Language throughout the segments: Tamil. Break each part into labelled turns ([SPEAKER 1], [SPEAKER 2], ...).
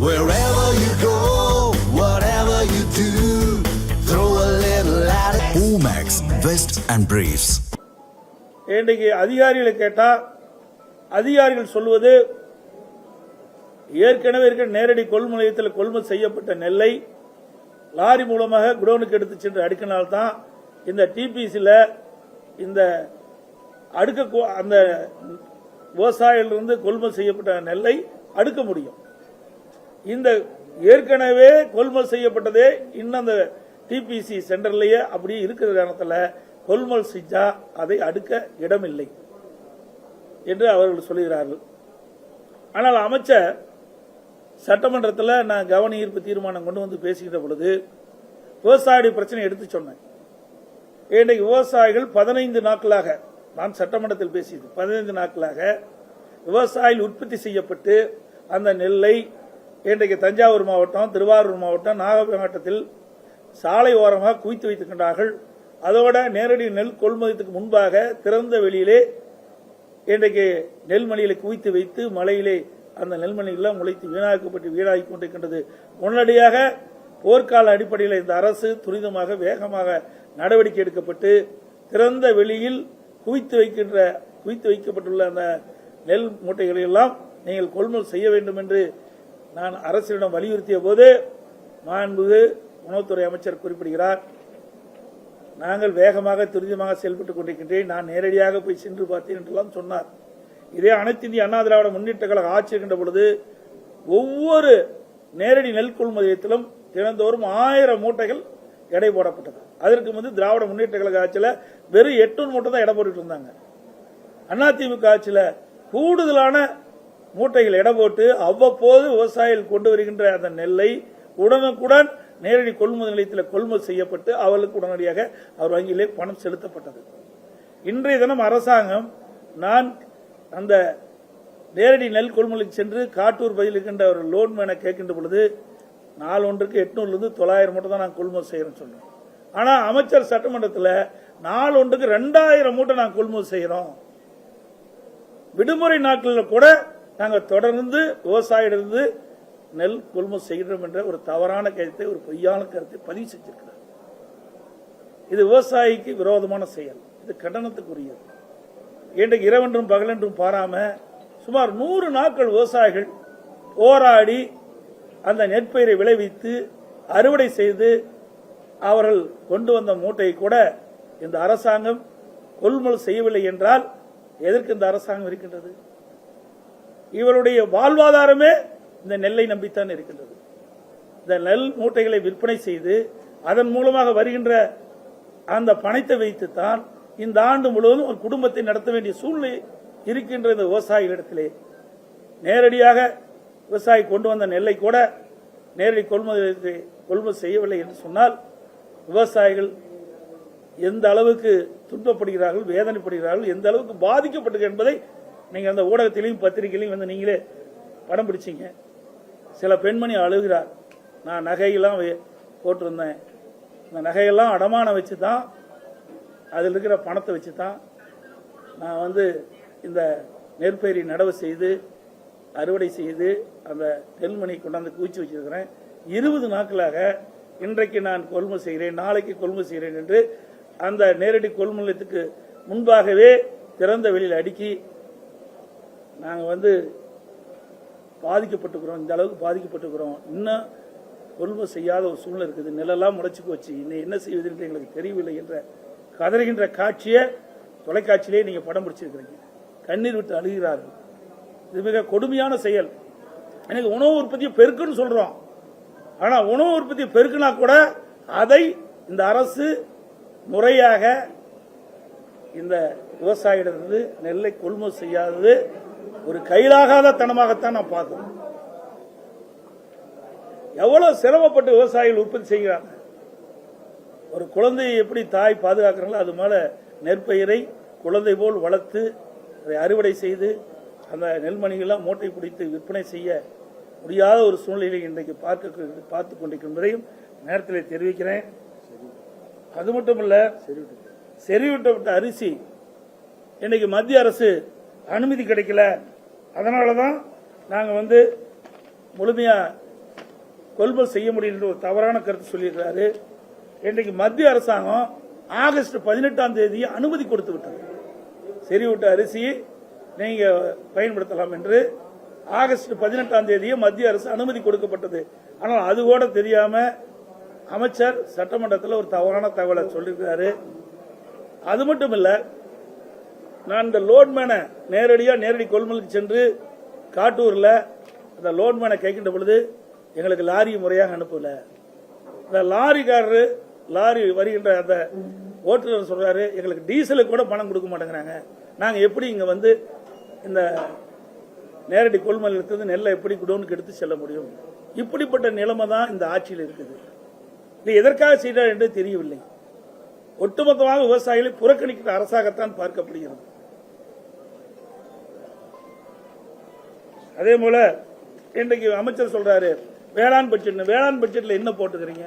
[SPEAKER 1] Wherever you go, whatever you do, throw a little at it. Omax, Vest and Briefs.
[SPEAKER 2] இன்றைக்கு அதிகாரிகளை கேட்டால் அதிகாரிகள் சொல்வது ஏற்கனவே இருக்கிற நேரடி கொள்முதலத்தில் கொள்முதல் செய்யப்பட்ட நெல்லை லாரி மூலமாக குடோனுக்கு எடுத்து சென்று அடுக்கினால்தான் இந்த டிபிசியில் இந்த அடுக்க கூ- அந்த விவசாயிகளிலிருந்து கொள்முதல் செய்யப்பட்ட நெல்லை அடுக்க முடியும் இந்த ஏற்கனவே கொள்முதல் செய்யப்பட்டதே இன்னும் அந்த டிபிசி சென்டர்லயே அப்படியே இருக்கிற காரணத்தில் கொள்முதல் செஞ்சா அதை அடுக்க இடமில்லை என்று அவர்கள் சொல்லுகிறார்கள். ஆனால் அமைச்சர் சட்டமன்றத்தில் நான் கவன ஈர்ப்பு தீர்மானம் கொண்டு வந்து பேசுகிற பொழுது விவசாயி பிரச்சனை எடுத்து சொன்னேன். இன்றைக்கு விவசாயிகள் பதினைந்து நாட்களாக நான் சட்டமன்றத்தில் பேசியது பதினைந்து நாட்களாக விவசாயிகள் உற்பத்தி செய்யப்பட்டு அந்த நெல்லை இன்றைக்கு தஞ்சாவூர் மாவட்டம் திருவாரூர் மாவட்டம் நாகப்பட்டினம் மாவட்டத்தில் சாலை ஓரமாக குவித்து வைத்திருக்கின்றார்கள். அதோட நேரடி நெல் கொள்முதலுக்கு முன்பாக திறந்த வெளியிலே இன்றைக்கு நெல்மணிகளை குவித்து வைத்து மலையிலே அந்த நெல்மணிகள்லாம் முளைத்து வீணாக்கப்பட்டு வீணாகி கொண்டிருக்கின்றது. உடனடியாக போர்க்கால அடிப்படையில் இந்த அரசு துரிதமாக வேகமாக நடவடிக்கை எடுக்கப்பட்டு திறந்த வெளியில் குவித்து வைக்கின்ற குவித்து வைக்கப்பட்டுள்ள அந்த நெல் மூட்டைகளை எல்லாம் நீங்கள் கொள்முதல் செய்ய வேண்டும் என்று நான் அரசிடம் வலியுறுத்திய போது மாண்புகு உணவுத்துறை அமைச்சர் குறிப்பிடுகிறார். நாங்கள் வேகமாக துரிதமாக செயல்பட்டுக் கொண்டிருக்கின்றேன். நான் நேரடியாக போய் சென்று பார்த்தேன் என்றெல்லாம் சொன்னார். இதே அனைத்து இந்திய அண்ணா திராவிட முன்னேற்ற கழக ஆட்சி இருக்கின்ற பொழுது ஒவ்வொரு நேரடி நெல் கொள்முதலத்திலும் தினந்தோறும் ஆயிரம் மூட்டைகள் எடை போடப்பட்டது. அதற்கு வந்து திராவிட முன்னேற்ற கழக ஆட்சியில் வெறும் எட்டு மூட்டை தான் எடை போட்டுட்டு இருந்தாங்க. அதிமுக ஆட்சியில் கூடுதலான மூட்டைகள் எடை போட்டு அவ்வப்போது விவசாயிகள் கொண்டு வருகின்ற அந்த நெல்லை உடனுக்குடன் நேரடி கொள்முதல் நிலையத்தில் கொள்முதல் செய்யப்பட்டு அவர்களுக்கு உடனடியாக அவர் வங்கியிலே பணம் செலுத்தப்பட்டது. இன்றைய தினம் அரசாங்கம் நான் அந்த நேரடி நெல் கொள்முதலுக்கு சென்று காட்டூர் பகுதியில் இருக்கின்ற ஒரு லோன் மேனை கேட்கின்ற பொழுது நாள் ஒன்றுக்கு எட்நூறுலேருந்து தொள்ளாயிரம் மூட்டை தான் நான் கொள்முதல் செய்கிறேன்னு சொன்னேன். ஆனால் அமைச்சர் சட்டமன்றத்தில் நாலு ஒன்றுக்கு ரெண்டாயிரம் மூட்டை நான் கொள்முதல் செய்கிறோம் விடுமுறை நாட்களில் கூட நாங்கள் தொடர்ந்து விவசாயியிலிருந்து நெல் கொள்முதல் செய்கிறோம் என்ற ஒரு தவறான கருத்தை ஒரு பொய்யான கருத்தை பதிவு செஞ்சிருக்கிறார். இது விவசாயிக்கு விரோதமான செயல். இது கண்டனத்துக்குரியது. இன்றைக்கு இரவென்றும் பகலென்றும் பாராம சுமார் நூறு நாட்கள் விவசாயிகள் போராடி அந்த நெற்பயிரை விளைவித்து அறுவடை செய்து அவர்கள் கொண்டு வந்த மூட்டையை கூட இந்த அரசாங்கம் கொள்முதல் செய்யவில்லை என்றால் எதற்கு இந்த அரசாங்கம் இருக்கின்றது? இவருடைய வாழ்வாதாரமே இந்த நெல்லை நம்பித்தான் இருக்கின்றது. இந்த நெல் மூட்டைகளை விற்பனை செய்து அதன் மூலமாக வருகின்ற அந்த பணத்தை வைத்துத்தான் இந்த ஆண்டு முழுவதும் ஒரு குடும்பத்தை நடத்த வேண்டிய சூழ்நிலை இருக்கின்ற இந்த விவசாயிகளிடத்திலே. நேரடியாக விவசாயி கொண்டு வந்த நெல்லை கூட நேரடி கொள்முதல் கொள்முதல் செய்யவில்லை என்று சொன்னால் விவசாயிகள் எந்த அளவுக்கு துன்பப்படுகிறார்கள் வேதனைப்படுகிறார்கள் எந்த அளவுக்கு பாதிக்கப்பட்டது என்பதை நீங்கள் அந்த ஊடகத்திலையும் பத்திரிகையிலையும் வந்து நீங்களே படம் பிடிச்சிங்க. சில பெண்மணி அழுகிறார். நான் நகையெல்லாம் போட்டிருந்தேன். இந்த நகையெல்லாம் அடமானம் வச்சு தான் அதில் இருக்கிற பணத்தை வச்சு தான் நான் வந்து இந்த நெற்பயிரி நடவு செய்து அறுவடை செய்து அந்த தென்மணி கொண்டாந்து குவிச்சு வச்சிருக்கிறேன். இருபது நாட்களாக இன்றைக்கு நான் கொள்முதல் செய்கிறேன் நாளைக்கு கொள்முதல் செய்கிறேன் என்று அந்த நேரடி கொள்முதலத்துக்கு முன்பாகவே திறந்த வெளியில் அடுக்கி நாங்கள் வந்து பாதிக்கப்பட்டுக்கிறோம். இந்த அளவுக்கு பாதிக்கப்பட்டுக்கிறோம். இன்னும் கொள்முதல் செய்யாத ஒரு சூழ்நிலை இருக்குது. நிலெல்லாம் முளைச்சி போச்சு. இன்னும் என்ன செய்வது என்று எங்களுக்கு தெரியவில்லை என்ற கதறுகின்ற காட்சியை தொலைக்காட்சியிலே நீங்கள் படம் பிடிச்சிருக்கிறீங்க. கண்ணீர் விட்டு அழுகிறார்கள். இது மிக கொடுமையான செயல். எனக்கு உணவு உற்பத்தியை பெருக்குன்னு சொல்கிறோம் ஆனால் உணவு உற்பத்தியை பெருக்குனா கூட அதை இந்த அரசு முறையாக இந்த விவசாயியிடமிருந்து நெல்லை கொள்முதல் செய்யாதது ஒரு கையிலாகாத தனமாகத்தான் நான் பார்க்கிறேன் எவ்வளவு சிரமப்பட்டு விவசாயிகள் உற்பத்தி செய்கிறாங்க. ஒரு குழந்தையை எப்படி தாய் பாதுகாக்கிறாங்களோ அது மேல நெற்பயிரை குழந்தை போல் வளர்த்து அதை அறுவடை செய்து அந்த நெல்மணிகள்லாம் மூட்டை பிடித்து விற்பனை செய்ய முடியாத ஒரு சூழ்நிலையை இன்றைக்கு பார்க்க பார்த்து கொண்டிருக்கின்றதையும் நேரத்தில் தெரிவிக்கிறேன். அது மட்டும் இல்ல செறிவிட்டப்பட்ட அரிசி இன்னைக்கு மத்திய அரசு அனுமதி கிடைக்கல. அதனால தான் நாங்கள் வந்து முழுமையா கொள்முதல் செய்ய முடியும் ஒரு தவறான கருத்து சொல்லியிருக்கிறாரு. இன்றைக்கு மத்திய அரசாங்கம் ஆகஸ்ட் பதினெட்டாம் தேதி அனுமதி கொடுத்து விட்டது. விட்ட அரிசி நீங்க பயன்படுத்தலாம் என்று ஆகஸ்ட் பதினெட்டாம் தேதியே மத்திய அரசு அனுமதி கொடுக்கப்பட்டது. ஆனால் அது கூட தெரியாம அமைச்சர் சட்டமன்றத்தில் ஒரு தவறான தகவலை சொல்லியிருக்கிறாரு. அது மட்டும் இல்லை நான் இந்த லோட்மேனை நேரடியாக நேரடி கொள்முதலுக்கு சென்று காட்டூரில் அந்த லோட்மேனை கேட்கின்ற பொழுது எங்களுக்கு லாரி முறையாக அனுப்பல. இந்த லாரிக்காரரு லாரி வருகின்ற அந்த ஓட்டுநர் சொல்றாரு எங்களுக்கு டீசலுக்கு கூட பணம் கொடுக்க மாட்டேங்கிறாங்க. நாங்கள் எப்படி இங்கே வந்து இந்த நேரடி கொள்முதல் எடுத்தது நெல்லை எப்படி குடோனுக்கு எடுத்து செல்ல முடியும்? இப்படிப்பட்ட நிலைமை தான் இந்த ஆட்சியில் இருக்குது. இது எதற்காக செய்கிறார் என்று தெரியவில்லை. ஒட்டுமொத்தமாக விவசாயிகளை புறக்கணிக்கிற அரசாகத்தான் பார்க்கப்படுகிறது. அதே போல இன்றைக்கு அமைச்சர் சொல்றாரு வேளாண் பட்ஜெட் வேளாண் பட்ஜெட்ல என்ன போட்டுக்கிறீங்க?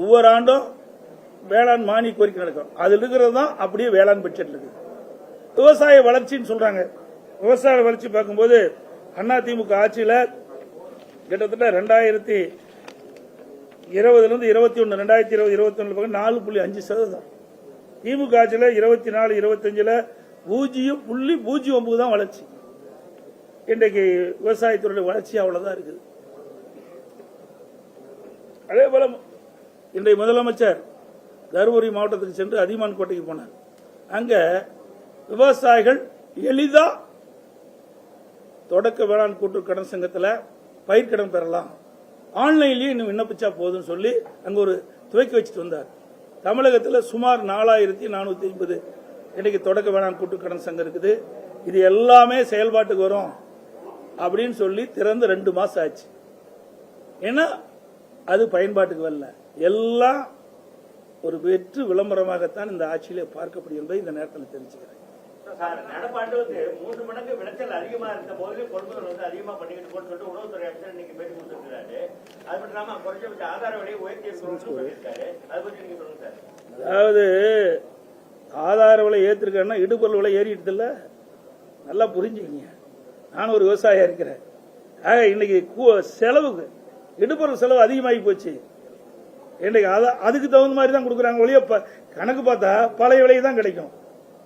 [SPEAKER 2] ஒவ்வொரு ஆண்டும் வேளாண் மானிய கோரிக்கை நடக்கும். அது இருக்கிறது தான் அப்படியே வேளாண் பட்ஜெட் இருக்கு. விவசாய வளர்ச்சின்னு சொல்றாங்க. விவசாய வளர்ச்சி பார்க்கும்போது அதிமுக ஆட்சியில் கிட்டத்தட்ட ரெண்டாயிரத்தி இருபதுலேருந்து இருபத்தி ஒன்று ரெண்டாயிரத்தி இருபது இருபத்தி ஒன்று பக்கம் நாலு புள்ளி அஞ்சு சதவீதம் திமுக ஆட்சியில் இருபத்தி நாலு இருபத்தஞ்சில் பூஜ்ஜியம் புள்ளி பூஜ்ஜியம் ஒன்பது தான் வளர்ச்சி. இன்றைக்கு விவசாயத்துறையுடைய வளர்ச்சி அவ்வளவுதான் இருக்குது. அதே போல இன்றைய முதலமைச்சர் தருமபுரி மாவட்டத்துக்கு சென்று அதிமான் கோட்டைக்கு போனார். அங்க விவசாயிகள் எளிதா தொடக்க வேளாண் கூட்டுறவு கடன் சங்கத்தில் பயிர்க்கடன் பெறலாம். ஆன்லைன்லயே இன்னும் விண்ணப்பிச்சா போதும்னு சொல்லி அங்க ஒரு துவக்கி வச்சுட்டு வந்தார். தமிழகத்தில் சுமார் நாலாயிரத்தி நானூத்தி ஐம்பது இன்னைக்கு தொடக்க வேளாண் கூட்டு கடன் சங்கம் இருக்குது. இது எல்லாமே செயல்பாட்டுக்கு வரும். அப்படின்னு சொல்லி திறந்து ரெண்டு மாசம் ஆச்சு. ஏன்னா அது பயன்பாட்டுக்கு வரல. எல்லாம் ஒரு வெற்று விளம்பரமாகத்தான் இந்த ஆட்சியிலே பார்க்கப்படுகிறது என்பதை இந்த நேரத்தில் தெரிஞ்சுக்கிறேன்.
[SPEAKER 3] நடப்பாண்டுக்கு மூன்று மடங்கு விளைச்சல் அதிகமா இருந்த போது கொள்முதல் வந்து அதிகமா பண்ணிக்கிட்டு சொல்லிட்டு உணவுத்துறை அமைச்சர் இன்னைக்கு பேட்டி கொடுத்துருக்காரு அது மட்டும் இல்லாம குறைஞ்சபட்ச ஆதார விலையை உயர்த்தி சொல்லியிருக்காரு அதை பத்தி நீங்க சொல்லுங்க சார்.
[SPEAKER 2] அதாவது ஆதார விலை ஏற்றிருக்கேன்னா இடுபொருள் விலை ஏறிடுது இல்ல நல்லா புரிஞ்சுக்கிங்க. நான் ஒரு விவசாயியா இருக்கிறேன். ஆக இன்னைக்கு செலவுக்கு இடுபொருள் செலவு அதிகமாகி போச்சு. இன்னைக்கு அதுக்கு தகுந்த மாதிரி தான் கொடுக்குறாங்க ஒழிய கணக்கு பார்த்தா பழைய விலை தான் கிடைக்கும்.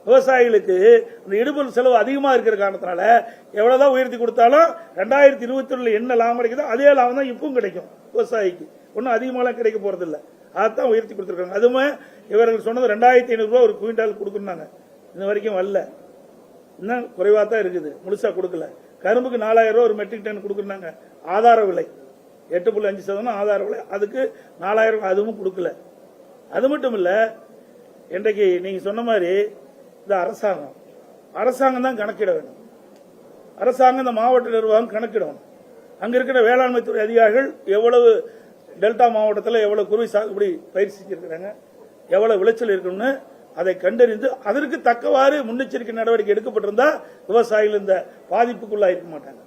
[SPEAKER 2] விவசாயிகளுக்கு இந்த இடுபொருள் செலவு அதிகமாக இருக்கிற காரணத்தினால எவ்வளோதான் உயர்த்தி கொடுத்தாலும் ரெண்டாயிரத்தி இருபத்தி ஒண்ணுல என்ன லாபம் கிடைக்குதோ அதே லாபம் தான் இப்பவும் கிடைக்கும் விவசாயிக்கு. ஒன்றும் அதிகமாகலாம் கிடைக்க போகிறதில்ல அதான் உயர்த்தி கொடுத்துருக்காங்க. அதுவுமே இவர்கள் சொன்னது ரெண்டாயிரத்தி ஐநூறுரூவா ஒரு குவிண்டால் கொடுக்குறாங்க இன்ன வரைக்கும் வரல. இன்னும் குறைவாக தான் இருக்குது. முழுசாக கொடுக்கல. கரும்புக்கு நாலாயிரம் ரூபா ஒரு மெட்ரிக் டன் கொடுக்குறாங்க. ஆதார விலை. எட்டு புள்ளி அஞ்சு சதவீதம் ஆதார விலை. அதுக்கு நாலாயிரம் ரூபாய் அதுவும் கொடுக்கல. அது மட்டும் இல்லை இன்றைக்கு நீங்கள் சொன்ன மாதிரி இந்த அரசாங்கம். அரசாங்கம் தான் கணக்கிட வேண்டும். அரசாங்கம் இந்த மாவட்ட நிர்வாகம் கணக்கிடணும். அங்கே இருக்கிற வேளாண்மை துறை அதிகாரிகள் எவ்வளவு டெல்டா மாவட்டத்தில் எவ்வளவு குருவி சாகுபடி பயிற்சி செஞ்சிருக்கிறாங்க எவ்வளவு விளைச்சல் இருக்குன்னு அதை கண்டறிந்து அதற்கு தக்கவாறு முன்னெச்சரிக்கை நடவடிக்கை எடுக்கப்பட்டிருந்தா விவசாயிகள் இந்த பாதிப்புக்குள்ளா இருக்க மாட்டாங்க.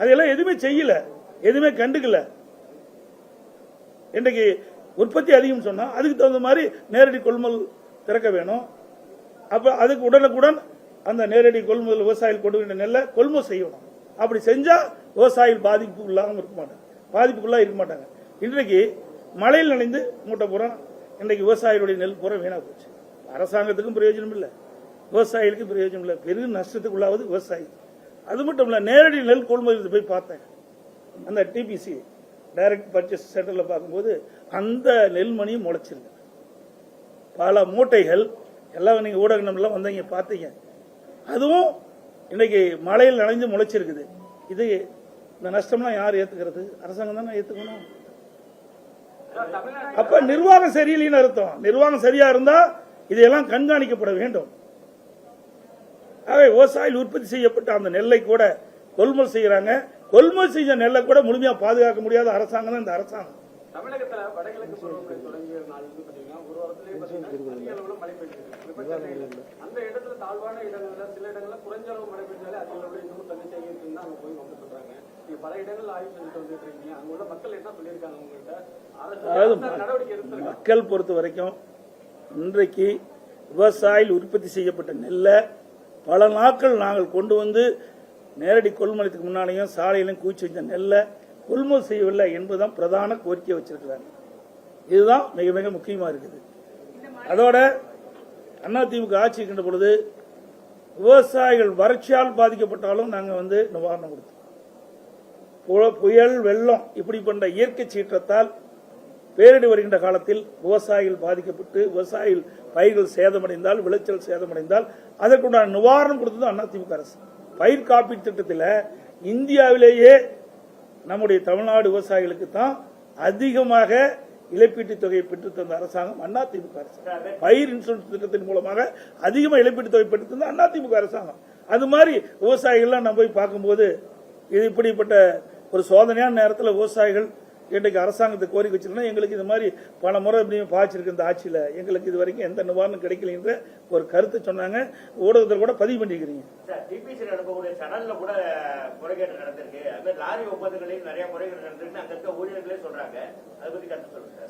[SPEAKER 2] அதையெல்லாம் எதுவுமே செய்யல. எதுவுமே கண்டுக்கல. இன்றைக்கு உற்பத்தி அதிகம் சொன்னா அதுக்கு தகுந்த மாதிரி நேரடி கொள்முதல் திறக்க வேணும். அப்ப அதுக்கு உடனுக்குடன் அந்த நேரடி கொள்முதல் விவசாயிகள் கொண்டு வேண்டிய நெல்லை கொள்முதல் செய்யணும். அப்படி செஞ்சா விவசாயிகள் பாதிப்பு இல்லாமல் இருக்க மாட்டாங்க. பாதிப்புக்குள்ளா இருக்க மாட்டாங்க. இன்றைக்கு மழையில் நனைந்து மூட்டை புறம் இன்றைக்கு விவசாயிகளுடைய நெல் புறம் வீணா போச்சு. அரசாங்கத்துக்கும் பிரயோஜனம் இல்லை விவசாயிகளுக்கும் பிரயோஜனம் இல்லை பெரும் நஷ்டத்துக்குள்ளாவது விவசாயி. அது மட்டும் இல்ல நேரடி நெல் கொள்முதல் போய் பார்த்தேன். அந்த டிபிசி டைரக்ட் பர்ச்சேஸ் சென்டர்ல பார்க்கும்போது அந்த நெல்மணியும் முளைச்சிருக்கு பல மூட்டைகள் எல்லாம் நீங்க ஊடகம்லாம் வந்தீங்க பார்த்தீங்க. அதுவும் இன்னைக்கு மழையில் நனைஞ்சு முளைச்சிருக்குது. இது இந்த நஷ்டம்லாம் யார் ஏத்துக்கிறது? அரசாங்கம் தானே ஏத்துக்கணும். அப்ப நிர்வாகம் சரியில்லைன்னு அர்த்தம். நிர்வாகம் சரியா இருந்தா இதையெல்லாம் கண்காணிக்கப்பட வேண்டும். ஆகவே விவசாயிகள் உற்பத்தி செய்யப்பட்ட அந்த நெல்லை கூட கொள்முதல் செய்யறாங்க. கொள்முதல் செஞ்ச நெல்லை கூட முழுமையா பாதுகாக்க முடியாத அரசாங்கம் தான் இந்த அரசாங்கம்.
[SPEAKER 4] தமிழகத்துல வடகிழக்கு பருவமழை தொடங்கிய நாள் வந்து பாத்தீங்கன்னா ஒரு வாரத்திலேயே பாத்தீங்கன்னா அதிக அளவுல மழை பெய்ஞ்சிருக்கு. குறிப்பா சென்னையில. அந்த இடத்துல தாழ்வான இடங்கள்ல சில இடங்கள்ல குறைஞ்ச அளவு மழை பெய்ஞ்சாலே அதிக அளவுல இன்னமும் தண்ணி சேகரிக்குன்னு தான் அவங்க போய் வந்து சொல்றாங்க. நீங்க பல இடங்கள்ல ஆய்வு செஞ்சுட்டு வந்துட்டு இருக்கீங்க. அங்க உள்ள மக்கள் என்ன சொல்லியிருக்காங்க உங்கள்கிட்ட அரசு
[SPEAKER 2] அதாவது
[SPEAKER 4] அரசு நடவடிக்கை எடுத்திருக்காங்க
[SPEAKER 2] மக்கள் பொறுத்த வரைக்கும் இன்றைக்கு விவசாயிகள் உற்பத்தி செய்யப்பட்ட நெல்லை பல நாட்கள் நாங்கள் கொண்டு வந்து நேரடி கொள்முதலுக்கு முன்னாலேயும் சாலையிலும் குவிச்சு வச்ச நெல்லை கொள்முதல் செய்யவில்லை என்பதுதான் பிரதான கோரிக்கை வச்சிருக்கிறாங்க. இதுதான் மிக மிக முக்கியமாக இருக்குது. அதோட அதிமுக ஆட்சி இருக்கின்ற பொழுது விவசாயிகள் வறட்சியால் பாதிக்கப்பட்டாலும் நாங்கள் வந்து நிவாரணம் கொடுத்தோம். பு- புயல் வெள்ளம் இப்படி போன்ற இயற்கை சீற்றத்தால் பேரிடி வருகின்ற காலத்தில் விவசாயிகள் பாதிக்கப்பட்டு விவசாயிகள் பயிர்கள் சேதமடைந்தால் விளைச்சல் சேதமடைந்தால் அதற்குண்டான நிவாரணம் கொடுத்தது அதிமுக அரசு. பயிர் காப்பீட்டு திட்டத்தில் இந்தியாவிலேயே நம்முடைய தமிழ்நாடு விவசாயிகளுக்கு தான் அதிகமாக இழப்பீட்டுத் தொகையை பெற்றுத்தந்த அரசாங்கம் அதிமுக அரசு. பயிர் இன்சூரன்ஸ் திட்டத்தின் மூலமாக அதிகமாக இழப்பீட்டுத் தொகை பெற்றுத்தந்த அதிமுக அரசாங்கம். அது மாதிரி விவசாயிகள்லாம் நம்ம போய் பார்க்கும்போது இது இப்படிப்பட்ட ஒரு சோதனையான நேரத்தில் விவசாயிகள் இன்றைக்கு அரசாங்கத்தை கோரிக்கை வச்சிருந்தா எங்களுக்கு இது மாதிரி பல முறை இப்படியும் பாய்ச்சிருக்கு இந்த ஆட்சியில். எங்களுக்கு இது வரைக்கும் எந்த நிவாரணம் கிடைக்கல என்ற ஒரு கருத்தை சொன்னாங்க. ஊடகத்தில் கூட பதிவு பண்ணிக்கிறீங்க.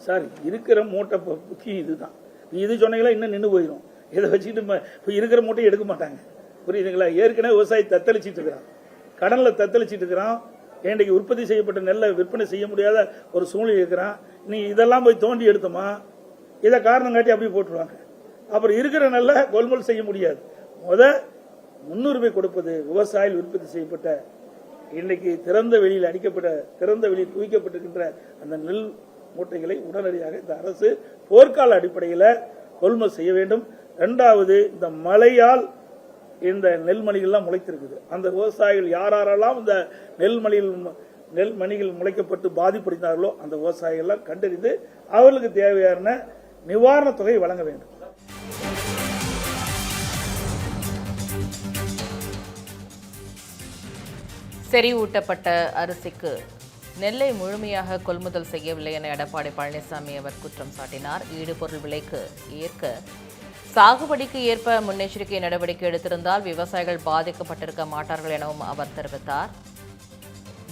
[SPEAKER 3] சார்
[SPEAKER 2] இருக்கிற மூட்டை முக்கியம் இதுதான். இது சொன்னீங்களா இன்னும் நின்று போயிடும் இதை வச்சுக்கிட்டு இருக்கிற மூட்டையை எடுக்க மாட்டாங்க. புரியுதுங்களா? ஏற்கனவே விவசாயி தத்தளிச்சிட்டு இருக்கிறான். கடல்ல தத்தளிச்சிட்டு இருக்கிறான். இன்றைக்கு உற்பத்தி செய்யப்பட்ட நெல்லை விற்பனை செய்ய முடியாத ஒரு சூழ்நிலை இருக்கிறான். நீ இதெல்லாம் போய் தோண்டி எடுத்தோமா? இதை காரணம் காட்டி அப்படியே போட்டுருவாங்க. அப்புறம் இருக்கிற நெல்லை கொள்முதல் செய்ய முடியாது. முத முன்னுரிமை கொடுப்பது விவசாயிகள் உற்பத்தி செய்யப்பட்ட இன்னைக்கு திறந்த வெளியில் அடிக்கப்பட்ட திறந்த வெளியில் குவிக்கப்பட்டிருக்கின்ற அந்த நெல் மூட்டைகளை உடனடியாக இந்த அரசு போர்க்கால அடிப்படையில் கொள்முதல் செய்ய வேண்டும். இரண்டாவது இந்த மழையால் இந்த நெல்மணிகள்லாம் முளைத்திருக்குது. அந்த விவசாயிகள் யாரெல்லாம் இந்த நெல்மணிகள் நெல்மணிகள் முளைக்கப்பட்டு பாதிப்படைந்தார்களோ அந்த விவசாயிகள்லாம் கண்டறிந்து அவர்களுக்கு தேவையான நிவாரணத் தொகை வழங்க வேண்டும்.
[SPEAKER 5] செறிவூட்டப்பட்ட அரிசிக்கு நெல்லை முழுமையாக கொள்முதல் செய்யவில்லை என எடப்பாடி பழனிசாமி அவர் குற்றம் சாட்டினார். ஈடுபொருள் விலைக்கு ஏற்க சாகுபடிக்கு ஏற்ப முன்னெச்சரிக்கை நடவடிக்கை எடுத்திருந்தால் விவசாயிகள் பாதிக்கப்பட்டிருக்க மாட்டார்கள் எனவும் அவர் தெரிவித்தார்.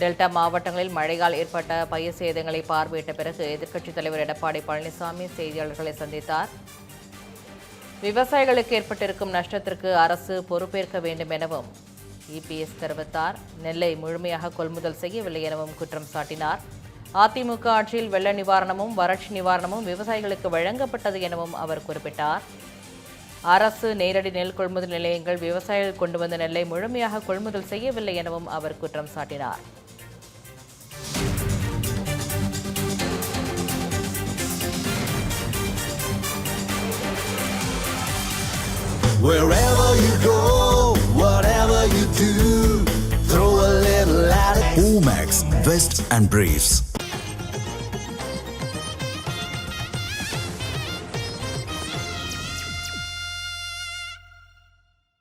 [SPEAKER 5] டெல்டா மாவட்டங்களில் மழையால் ஏற்பட்ட பயிர் சேதங்களை பார்வையிட்ட பிறகு எதிர்க்கட்சித் தலைவர் எடப்பாடி பழனிசாமி செய்தியாளர்களை சந்தித்தார். விவசாயிகளுக்கு ஏற்பட்டிருக்கும் நஷ்டத்திற்கு அரசு பொறுப்பேற்க வேண்டும் எனவும் இபிஎஸ் தெரிவித்தார். நெல்லை முழுமையாக கொள்முதல் செய்யவில்லை எனவும் குற்றம் சாட்டினார். அதிமுக ஆட்சியில் வெள்ள நிவாரணமும் வறட்சி நிவாரணமும் விவசாயிகளுக்கு வழங்கப்பட்டது எனவும் அவர் குறிப்பிட்டார். அரசு நேரடி நெல் கொள்முதல் நிலையங்கள் விவசாயிகள் கொண்டு வந்த நெல்லை முழுமையாக கொள்முதல் செய்யவில்லை எனவும் அவர் குற்றம் சாட்டினார்
[SPEAKER 1] Wherever you go, whatever you do, throw a little at it. Omax, Vest and Briefs.